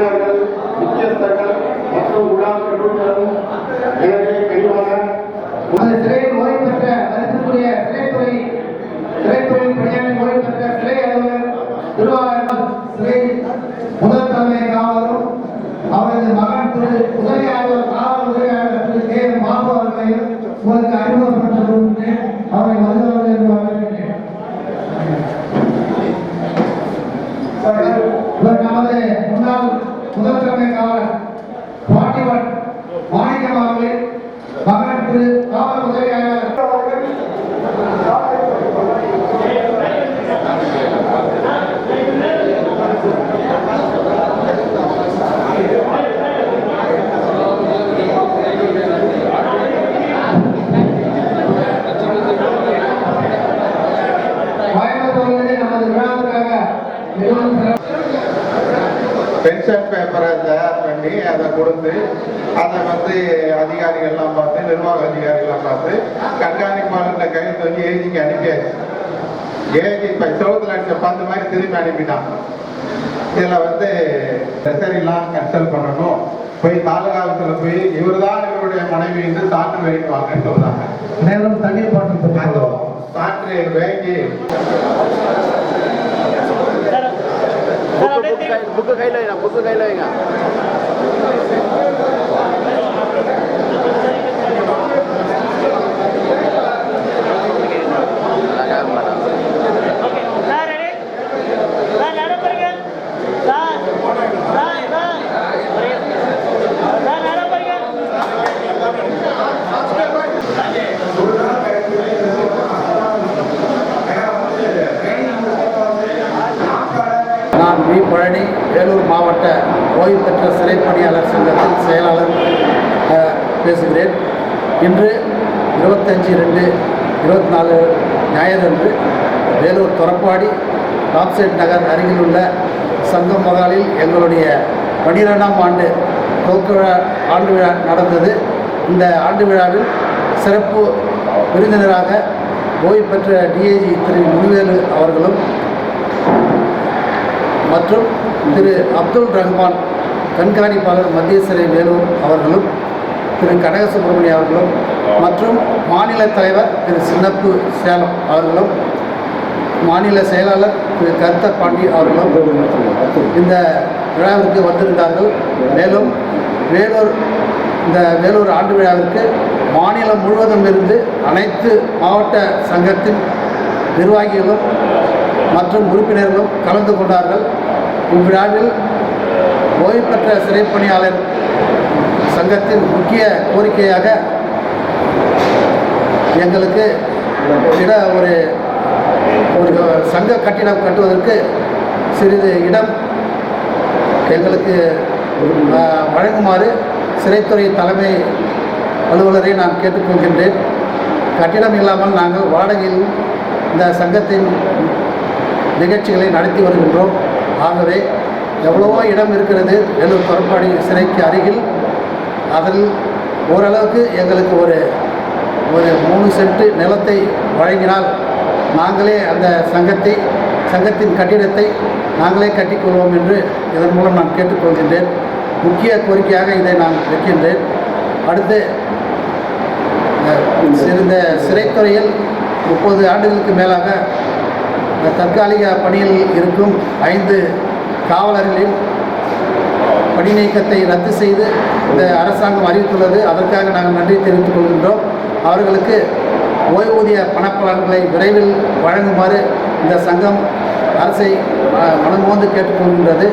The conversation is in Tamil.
உறவினர்கள் முக்கியஸ்தர்கள் மற்றும் உலா பெற்றோர்களும் எனது கனிவான அந்த சிறையில் ஓய்வு பெற்ற மதிப்புக்குரிய சிறைத்துறை சிறைத்துறையில் பணியாற்றி ஓய்வு பெற்ற சிறை அலுவலர் திருவாரூர் சிறை முதல் தலைமை காவலரும் அவரது மகன் திரு உதவியாளர் காவல் உதவியாளர் திரு கே பாபு அவர்களையும் உங்களுக்கு அறிமுகப்படுத்த விரும்புகிறேன் அவரை மதுரை பாட்டிவன் மாணிக்கம் அவர்களின் மகன் திரு காவல் உதவியாளர் நமது விழாவுக்காக மிகவும் பென்ஷன் பேப்பரை தயார் பண்ணி அதை கொடுத்து அதை வந்து அதிகாரிகள்லாம் பார்த்து நிர்வாக அதிகாரிகள்லாம் பார்த்து கண்காணிப்பாளர்கிட்ட கையெழுத்து வந்து ஏஜிக்கு அனுப்பியாச்சு. ஏஜி இப்போ செவத்தில் அடிச்ச பந்து மாதிரி திரும்பி அனுப்பிட்டான். இதில் வந்து ட்ரெஸரிலாம் கன்சல்ட் பண்ணணும். போய் தாலுகா ஆஃபீஸில் போய் இவர் தான் இவருடைய மனைவி வந்து சான்று வேலைக்கு வாங்கன்னு சொல்றாங்க. மேலும் தண்ணீர் பாட்டில் சான்று வாங்கி புக்கு கையில் வைங்க புக்கு கையில் வைங்க. வேலூர் மாவட்ட ஓய்வு பெற்ற சிறைப்பணியாளர் சங்கத்தின் செயலாளர் பேசுகிறேன். இன்று இருபத்தஞ்சி ரெண்டு இருபத்தி நாலு ஞாயிறன்று வேலூர் தொரப்பாடி ராப்செட் நகர் அருகில் உள்ள சங்கம் மகாலில் எங்களுடைய பனிரெண்டாம் ஆண்டு துவக்க விழா ஆண்டு விழா நடந்தது. இந்த ஆண்டு விழாவில் சிறப்பு விருந்தினராக ஓய்வு பெற்ற டிஏஜி திரு முனிவேலு அவர்களும் மற்றும் திரு அப்துல் ரஹ்மான் கண்காணிப்பாளர் மத்திய சிறை வேலூர் அவர்களும் திரு கனகசுப்ரமணிய அவர்களும் மற்றும் மாநில தலைவர் திரு சின்னப்பு சேலம் அவர்களும் மாநில செயலாளர் திரு கருத்த பாண்டி அவர்களும் இந்த விழாவிற்கு வந்திருந்தார்கள். மேலும் வேலூர் இந்த வேலூர் ஆண்டு விழாவிற்கு மாநிலம் முழுவதும் இருந்து அனைத்து மாவட்ட சங்கத்தின் நிர்வாகிகளும் மற்றும் உறுப்பினர்களும் கலந்து கொண்டார்கள். இவ்விழாவில் ஓய்வு பெற்ற சிறைப்பணியாளர் சங்கத்தின் முக்கிய கோரிக்கையாக எங்களுக்கு இட ஒரு ஒரு சங்க கட்டிடம் கட்டுவதற்கு சிறிது இடம் எங்களுக்கு வழங்குமாறு சிறைத்துறை தலைமை அலுவலரை நான் கேட்டுக்கொள்கின்றேன். கட்டிடம் இல்லாமல் நாங்கள் வாடகையில் இந்த சங்கத்தின் நிகழ்ச்சிகளை நடத்தி வருகின்றோம். ஆகவே எவ்வளவோ இடம் இருக்கிறது. வேலூர் புறப்பாடி சிறைக்கு அருகில். அதில் ஓரளவுக்கு எங்களுக்கு ஒரு ஒரு மூணு சென்ட் நிலத்தை வழங்கினால் நாங்களே அந்த சங்கத்தை சங்கத்தின் கட்டிடத்தை நாங்களே கட்டிக்கொள்வோம் என்று இதன் மூலம் நான் கேட்டுக்கொள்கின்றேன். முக்கிய கோரிக்கையாக இதை நான் வைக்கின்றேன். அடுத்து இந்த சிறைத்துறையில் முப்பது ஆண்டுகளுக்கு மேலாக தற்காலிக பணியில் இருக்கும் ஐந்து காவலர்களின் பணி நீக்கத்தை ரத்து செய்து இந்த அரசாங்கம் அறிவித்துள்ளது. அதற்காக நாங்கள் நன்றி தெரிவித்துக் கொள்கின்றோம். அவர்களுக்கு ஓய்வூதிய பணப்பலன்களை விரைவில் வழங்குமாறு இந்த சங்கம் அரசை மனமோந்து கேட்டுக்கொள்கின்றது